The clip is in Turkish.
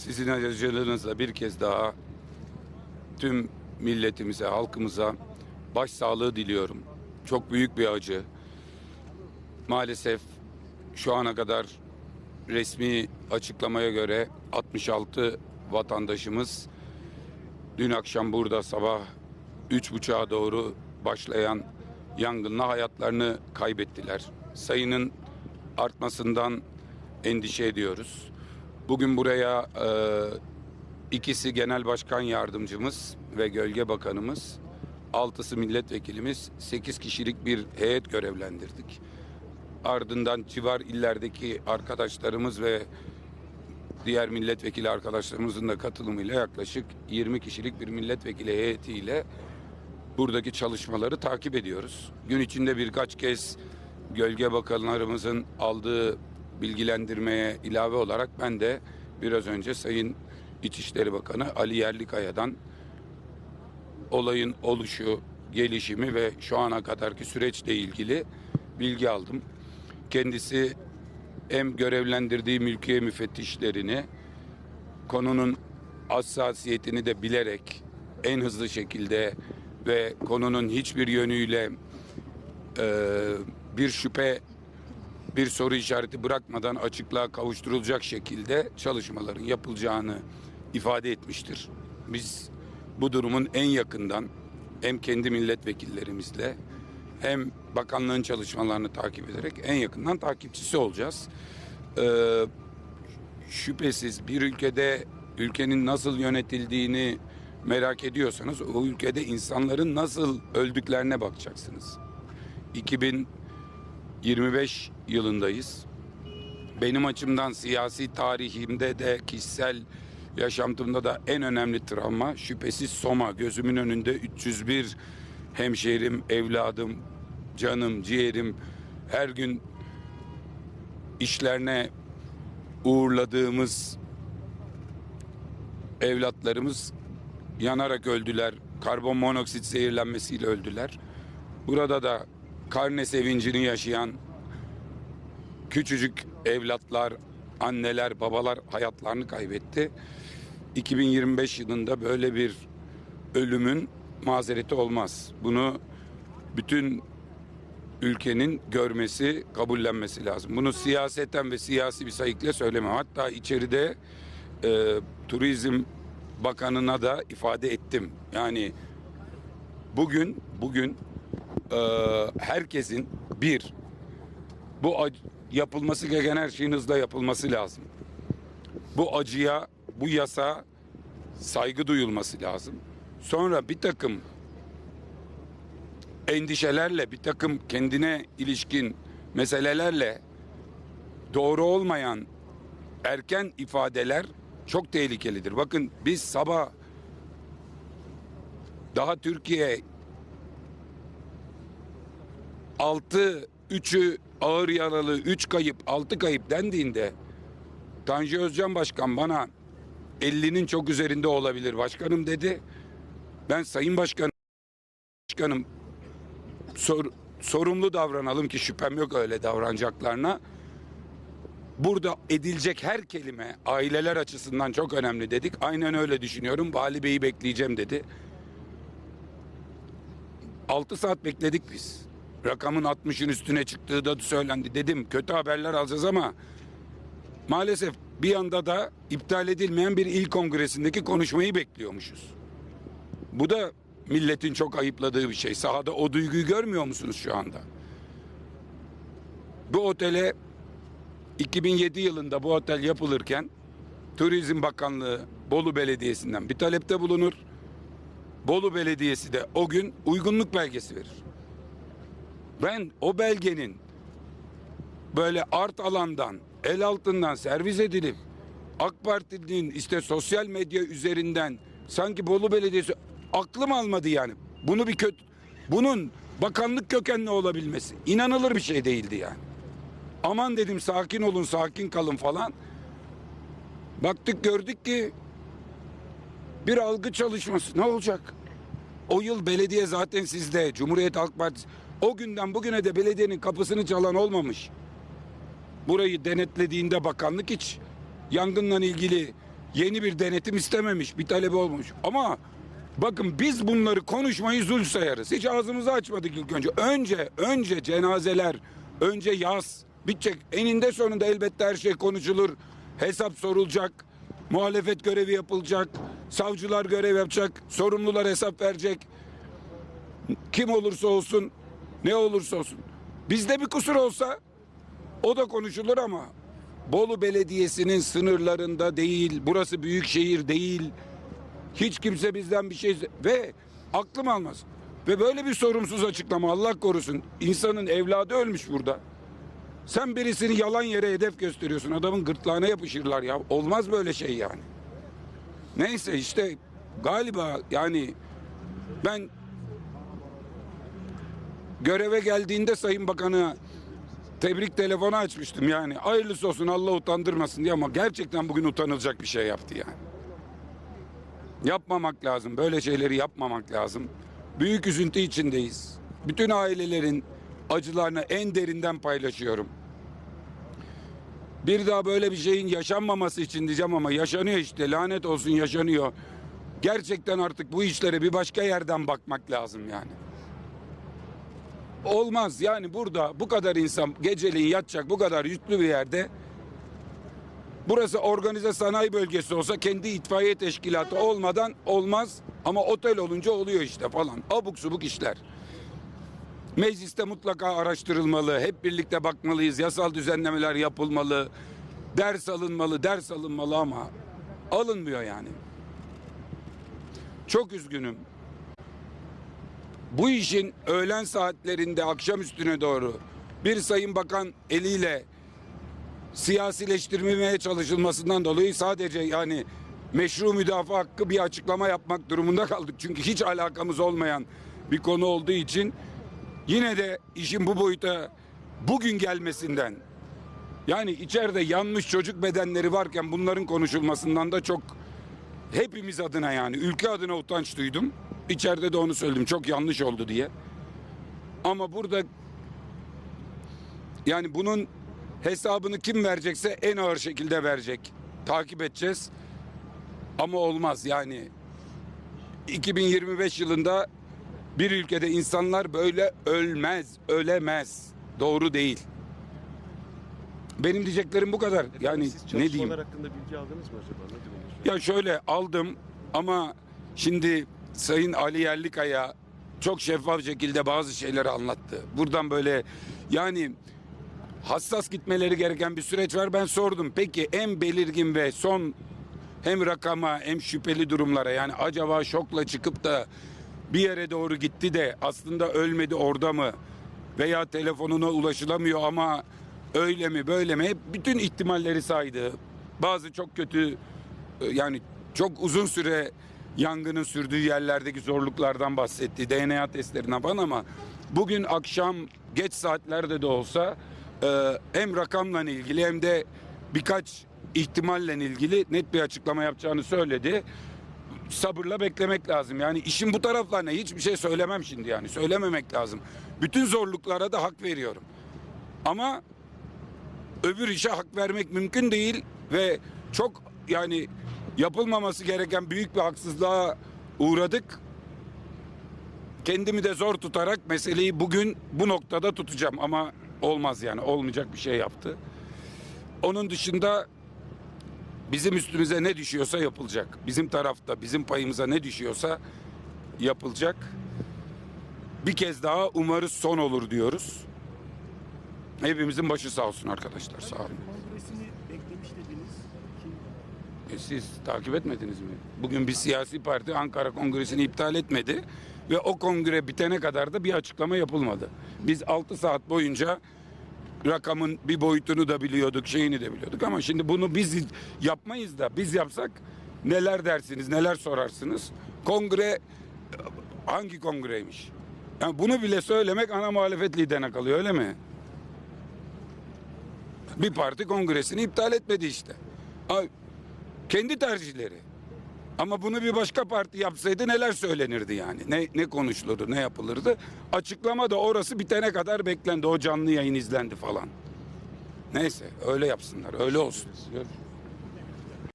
Sizin aracılığınızla bir kez daha tüm milletimize, halkımıza başsağlığı diliyorum. Çok büyük bir acı. Maalesef şu ana kadar resmi açıklamaya göre 66 vatandaşımız dün akşam burada sabah 3.30'a doğru başlayan yangınla hayatlarını kaybettiler. Sayının artmasından endişe ediyoruz. Bugün buraya e, ikisi genel başkan yardımcımız ve gölge bakanımız, altısı milletvekilimiz, sekiz kişilik bir heyet görevlendirdik. Ardından civar illerdeki arkadaşlarımız ve diğer milletvekili arkadaşlarımızın da katılımıyla yaklaşık 20 kişilik bir milletvekili heyetiyle buradaki çalışmaları takip ediyoruz. Gün içinde birkaç kez gölge bakanlarımızın aldığı bilgilendirmeye ilave olarak ben de biraz önce Sayın İçişleri Bakanı Ali Yerlikaya'dan olayın oluşu, gelişimi ve şu ana kadarki süreçle ilgili bilgi aldım. Kendisi hem görevlendirdiği mülkiye müfettişlerini konunun hassasiyetini de bilerek en hızlı şekilde ve konunun hiçbir yönüyle e, bir şüphe bir soru işareti bırakmadan açıklığa kavuşturulacak şekilde çalışmaların yapılacağını ifade etmiştir. Biz bu durumun en yakından hem kendi milletvekillerimizle hem bakanlığın çalışmalarını takip ederek en yakından takipçisi olacağız. Ee, şüphesiz bir ülkede ülkenin nasıl yönetildiğini merak ediyorsanız o ülkede insanların nasıl öldüklerine bakacaksınız. 2025 yılındayız. Benim açımdan siyasi tarihimde de kişisel yaşantımda da en önemli travma şüphesiz Soma. Gözümün önünde 301 hemşehrim, evladım, canım, ciğerim her gün işlerine uğurladığımız evlatlarımız yanarak öldüler. Karbon monoksit zehirlenmesiyle öldüler. Burada da karne sevincini yaşayan küçücük evlatlar, anneler, babalar hayatlarını kaybetti. 2025 yılında böyle bir ölümün mazereti olmaz. Bunu bütün ülkenin görmesi, kabullenmesi lazım. Bunu siyaseten ve siyasi bir sayıkla söylemem. Hatta içeride e, Turizm Bakanı'na da ifade ettim. Yani bugün bugün e, herkesin bir bu yapılması gereken her şeyin hızla yapılması lazım. Bu acıya, bu yasa saygı duyulması lazım. Sonra bir takım endişelerle, bir takım kendine ilişkin meselelerle doğru olmayan erken ifadeler çok tehlikelidir. Bakın biz sabah daha Türkiye 6 3'ü ağır yaralı, 3 kayıp, 6 kayıp dendiğinde Tanju Özcan Başkan bana 50'nin çok üzerinde olabilir başkanım dedi. Ben Sayın Başkan Başkanım sor, sorumlu davranalım ki şüphem yok öyle davranacaklarına. Burada edilecek her kelime aileler açısından çok önemli dedik. Aynen öyle düşünüyorum. Vali Bey'i bekleyeceğim dedi. 6 saat bekledik biz. Rakamın 60'ın üstüne çıktığı da söylendi. Dedim kötü haberler alacağız ama maalesef bir anda da iptal edilmeyen bir il kongresindeki konuşmayı bekliyormuşuz. Bu da milletin çok ayıpladığı bir şey. Sahada o duyguyu görmüyor musunuz şu anda? Bu otele 2007 yılında bu otel yapılırken Turizm Bakanlığı Bolu Belediyesi'nden bir talepte bulunur. Bolu Belediyesi de o gün uygunluk belgesi verir. Ben o belgenin böyle art alandan, el altından servis edilip AK Parti'nin işte sosyal medya üzerinden sanki Bolu Belediyesi aklım almadı yani. Bunu bir kötü bunun bakanlık kökenli olabilmesi inanılır bir şey değildi yani. Aman dedim sakin olun, sakin kalın falan. Baktık gördük ki bir algı çalışması ne olacak? O yıl belediye zaten sizde. Cumhuriyet Halk Partisi o günden bugüne de belediyenin kapısını çalan olmamış. Burayı denetlediğinde bakanlık hiç yangınla ilgili yeni bir denetim istememiş, bir talebi olmuş. Ama bakın biz bunları konuşmayı zul sayarız. Hiç ağzımızı açmadık ilk önce. Önce, önce cenazeler, önce yaz bitecek. Eninde sonunda elbette her şey konuşulur. Hesap sorulacak. Muhalefet görevi yapılacak. Savcılar görev yapacak. Sorumlular hesap verecek. Kim olursa olsun, ne olursa olsun. Bizde bir kusur olsa o da konuşulur ama Bolu Belediyesi'nin sınırlarında değil, burası büyük şehir değil. Hiç kimse bizden bir şey ve aklım almaz. Ve böyle bir sorumsuz açıklama Allah korusun. İnsanın evladı ölmüş burada. Sen birisini yalan yere hedef gösteriyorsun. Adamın gırtlağına yapışırlar ya. Olmaz böyle şey yani. Neyse işte galiba yani ben göreve geldiğinde Sayın Bakan'a tebrik telefonu açmıştım yani. Hayırlısı olsun Allah utandırmasın diye ama gerçekten bugün utanılacak bir şey yaptı yani. Yapmamak lazım. Böyle şeyleri yapmamak lazım. Büyük üzüntü içindeyiz. Bütün ailelerin acılarını en derinden paylaşıyorum. Bir daha böyle bir şeyin yaşanmaması için diyeceğim ama yaşanıyor işte. Lanet olsun yaşanıyor. Gerçekten artık bu işlere bir başka yerden bakmak lazım yani. Olmaz yani burada bu kadar insan geceliğin yatacak bu kadar yüklü bir yerde Burası organize sanayi bölgesi olsa kendi itfaiye teşkilatı olmadan olmaz ama otel olunca oluyor işte falan. Abuk subuk işler. Mecliste mutlaka araştırılmalı. Hep birlikte bakmalıyız. Yasal düzenlemeler yapılmalı. Ders alınmalı, ders alınmalı ama alınmıyor yani. Çok üzgünüm. Bu işin öğlen saatlerinde akşam üstüne doğru bir sayın bakan eliyle siyasileştirmeye çalışılmasından dolayı sadece yani meşru müdafaa hakkı bir açıklama yapmak durumunda kaldık. Çünkü hiç alakamız olmayan bir konu olduğu için yine de işin bu boyuta bugün gelmesinden yani içeride yanmış çocuk bedenleri varken bunların konuşulmasından da çok hepimiz adına yani ülke adına utanç duydum. İçeride de onu söyledim çok yanlış oldu diye. Ama burada yani bunun hesabını kim verecekse en ağır şekilde verecek. Takip edeceğiz. Ama olmaz yani 2025 yılında bir ülkede insanlar böyle ölmez, ölemez. Doğru değil. Benim diyeceklerim bu kadar. Yani Siz ne diyeyim? hakkında bilgi aldınız mı acaba? Ne? Ya şöyle aldım ama şimdi Sayın Ali Yerlikaya çok şeffaf şekilde bazı şeyleri anlattı. Buradan böyle yani hassas gitmeleri gereken bir süreç var. Ben sordum. Peki en belirgin ve son hem rakama hem şüpheli durumlara yani acaba şokla çıkıp da bir yere doğru gitti de aslında ölmedi orada mı? Veya telefonuna ulaşılamıyor ama öyle mi böyle mi? Hep bütün ihtimalleri saydı. Bazı çok kötü e, yani çok uzun süre yangının sürdüğü yerlerdeki zorluklardan bahsetti. DNA testlerinden falan ama bugün akşam geç saatlerde de olsa e, hem rakamla ilgili hem de birkaç ihtimalle ilgili net bir açıklama yapacağını söyledi. Sabırla beklemek lazım. Yani işin bu taraflarına hiçbir şey söylemem şimdi yani. Söylememek lazım. Bütün zorluklara da hak veriyorum. Ama öbür işe hak vermek mümkün değil ve çok yani yapılmaması gereken büyük bir haksızlığa uğradık. Kendimi de zor tutarak meseleyi bugün bu noktada tutacağım ama olmaz yani olmayacak bir şey yaptı. Onun dışında bizim üstümüze ne düşüyorsa yapılacak. Bizim tarafta bizim payımıza ne düşüyorsa yapılacak. Bir kez daha umarız son olur diyoruz. Hepimizin başı sağ olsun arkadaşlar. Sağ olun. Kongresini beklemiş dediniz. Kim? E siz takip etmediniz mi? Bugün bir siyasi parti Ankara Kongresi'ni iptal etmedi ve o kongre bitene kadar da bir açıklama yapılmadı. Biz 6 saat boyunca rakamın bir boyutunu da biliyorduk, şeyini de biliyorduk ama şimdi bunu biz yapmayız da biz yapsak neler dersiniz, neler sorarsınız? Kongre hangi kongreymiş? Yani bunu bile söylemek ana muhalefet liderine kalıyor öyle mi? Bir parti kongresini iptal etmedi işte. Ha, kendi tercihleri. Ama bunu bir başka parti yapsaydı neler söylenirdi yani? Ne, ne konuşulurdu, ne yapılırdı? Açıklama da orası bitene kadar beklendi. O canlı yayın izlendi falan. Neyse öyle yapsınlar, öyle olsun.